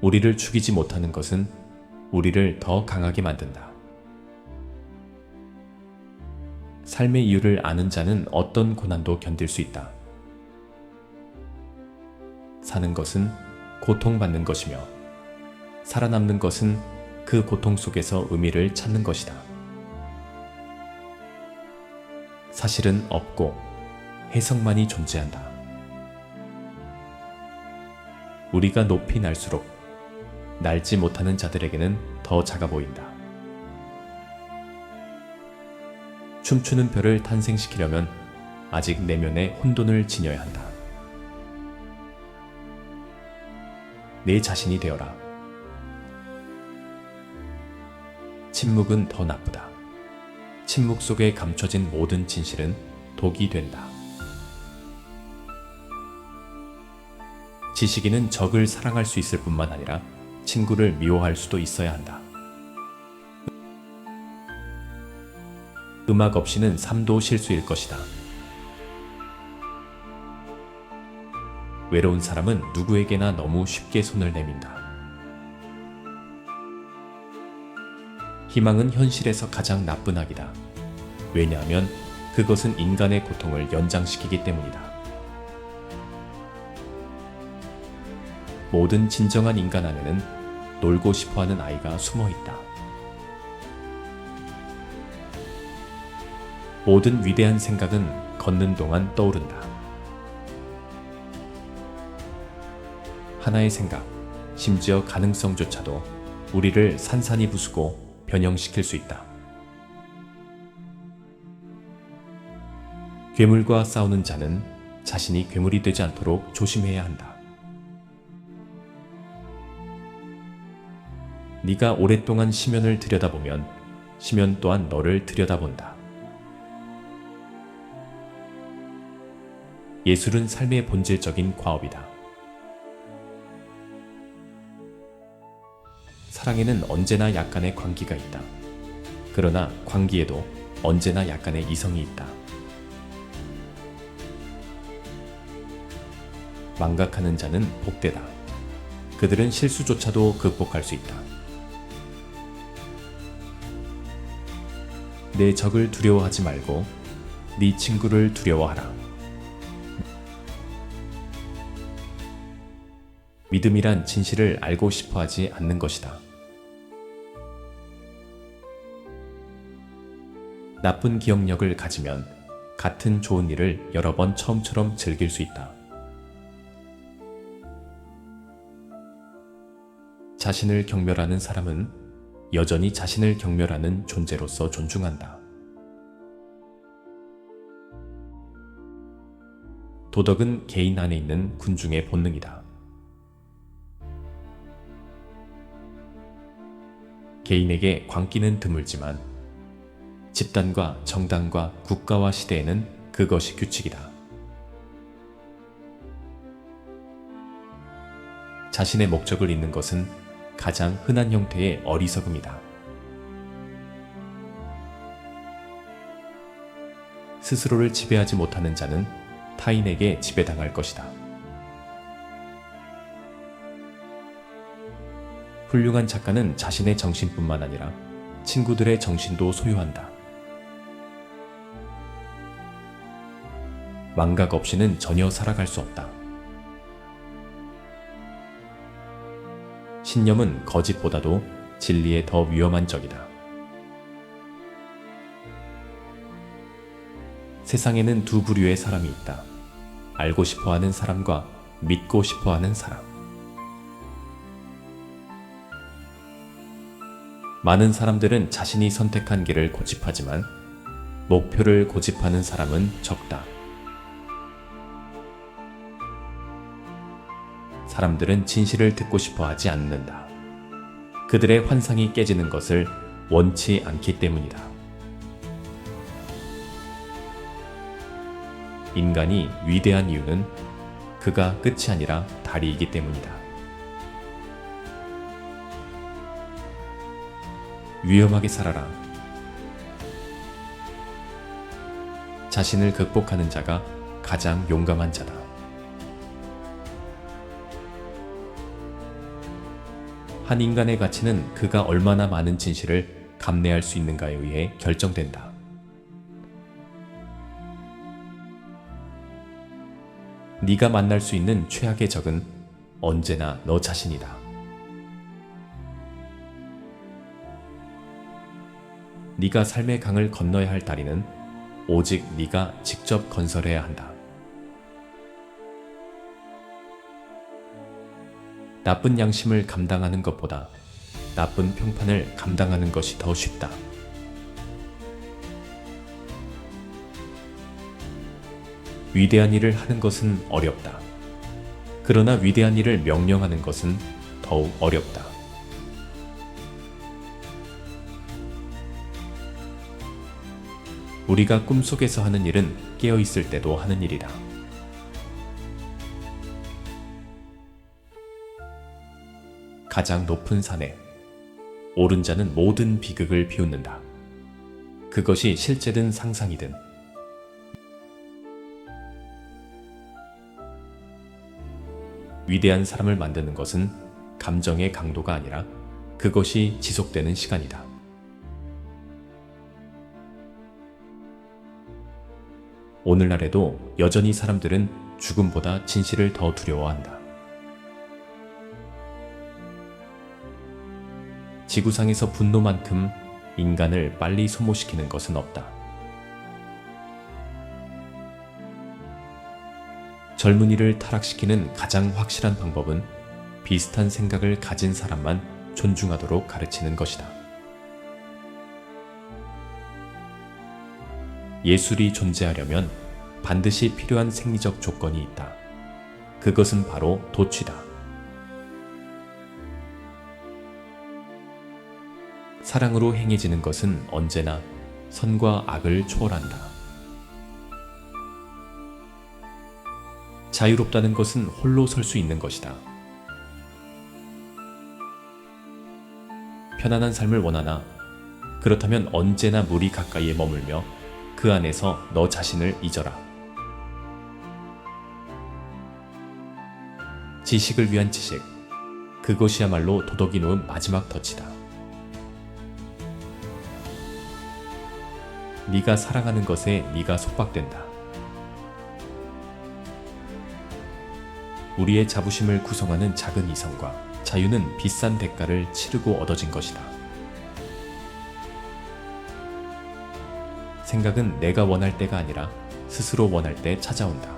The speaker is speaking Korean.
우리를 죽이지 못하는 것은 우리를 더 강하게 만든다. 삶의 이유를 아는 자는 어떤 고난도 견딜 수 있다. 사는 것은 고통받는 것이며 살아남는 것은 그 고통 속에서 의미를 찾는 것이다. 사실은 없고 해석만이 존재한다. 우리가 높이 날수록 날지 못하는 자들에게는 더 작아 보인다. 춤추는 별을 탄생시키려면 아직 내면에 혼돈을 지녀야 한다. 내 자신이 되어라. 침묵은 더 나쁘다. 침묵 속에 감춰진 모든 진실은 독이 된다. 지식인은 적을 사랑할 수 있을 뿐만 아니라 친구를 미워할 수도 있어야 한다. 음악 없이는 삶도 실수일 것이다. 외로운 사람은 누구에게나 너무 쉽게 손을 내민다. 희망은 현실에서 가장 나쁜 악이다. 왜냐하면 그것은 인간의 고통을 연장시키기 때문이다. 모든 진정한 인간 안에는 놀고 싶어 하는 아이가 숨어 있다. 모든 위대한 생각은 걷는 동안 떠오른다. 하나의 생각, 심지어 가능성조차도 우리를 산산이 부수고 변형시킬 수 있다. 괴물과 싸우는 자는 자신이 괴물이 되지 않도록 조심해야 한다. 네가 오랫동안 시면을 들여다보면 시면 또한 너를 들여다본다. 예술은 삶의 본질적인 과업이다. 사랑에는 언제나 약간의 광기가 있다. 그러나 광기에도 언제나 약간의 이성이 있다. 망각하는 자는 복되다. 그들은 실수조차도 극복할 수 있다. 내 적을 두려워하지 말고 네 친구를 두려워하라. 믿음이란 진실을 알고 싶어 하지 않는 것이다. 나쁜 기억력을 가지면 같은 좋은 일을 여러 번 처음처럼 즐길 수 있다. 자신을 경멸하는 사람은 여전히 자신을 경멸하는 존재로서 존중한다. 도덕은 개인 안에 있는 군중의 본능이다. 개인에게 광기는 드물지만 집단과 정당과 국가와 시대에는 그것이 규칙이다. 자신의 목적을 잇는 것은 가장 흔한 형태의 어리석음이다. 스스로를 지배하지 못하는 자는 타인에게 지배당할 것이다. 훌륭한 작가는 자신의 정신뿐만 아니라 친구들의 정신도 소유한다. 망각 없이는 전혀 살아갈 수 없다. 신념은 거짓보다도 진리에 더 위험한 적이다. 세상에는 두 부류의 사람이 있다. 알고 싶어 하는 사람과 믿고 싶어 하는 사람. 많은 사람들은 자신이 선택한 길을 고집하지만 목표를 고집하는 사람은 적다. 사람들은 진실을 듣고 싶어 하지 않는다. 그들의 환상이 깨지는 것을 원치 않기 때문이다. 인간이 위대한 이유는 그가 끝이 아니라 다리이기 때문이다. 위험하게 살아라. 자신을 극복하는 자가 가장 용감한 자다. 한 인간의 가치는 그가 얼마나 많은 진실을 감내할 수 있는가에 의해 결정된다. 네가 만날 수 있는 최악의 적은 언제나 너 자신이다. 네가 삶의 강을 건너야 할 다리는 오직 네가 직접 건설해야 한다. 나쁜 양심을 감당하는 것보다 나쁜 평판을 감당하는 것이 더 쉽다. 위대한 일을 하는 것은 어렵다. 그러나 위대한 일을 명령하는 것은 더욱 어렵다. 우리가 꿈속에서 하는 일은 깨어 있을 때도 하는 일이다. 가장 높은 산에 오른 자는 모든 비극을 비웃는다. 그것이 실제든 상상이든 위대한 사람을 만드는 것은 감정의 강도가 아니라 그것이 지속되는 시간이다. 오늘날에도 여전히 사람들은 죽음보다 진실을 더 두려워한다. 지구상에서 분노만큼 인간을 빨리 소모시키는 것은 없다. 젊은이를 타락시키는 가장 확실한 방법은 비슷한 생각을 가진 사람만 존중하도록 가르치는 것이다. 예술이 존재하려면 반드시 필요한 생리적 조건이 있다. 그것은 바로 도취다. 사랑으로 행해지는 것은 언제나 선과 악을 초월한다. 자유롭다는 것은 홀로 설 수 있는 것이다. 편안한 삶을 원하나 그렇다면 언제나 물이 가까이에 머물며 그 안에서 너 자신을 잊어라. 지식을 위한 지식. 그것이야말로 도덕이 놓은 마지막 덫이다. 네가 사랑하는 것에 네가 속박된다. 우리의 자부심을 구성하는 작은 이성과 자유는 비싼 대가를 치르고 얻어진 것이다. 생각은 내가 원할 때가 아니라 스스로 원할 때 찾아온다.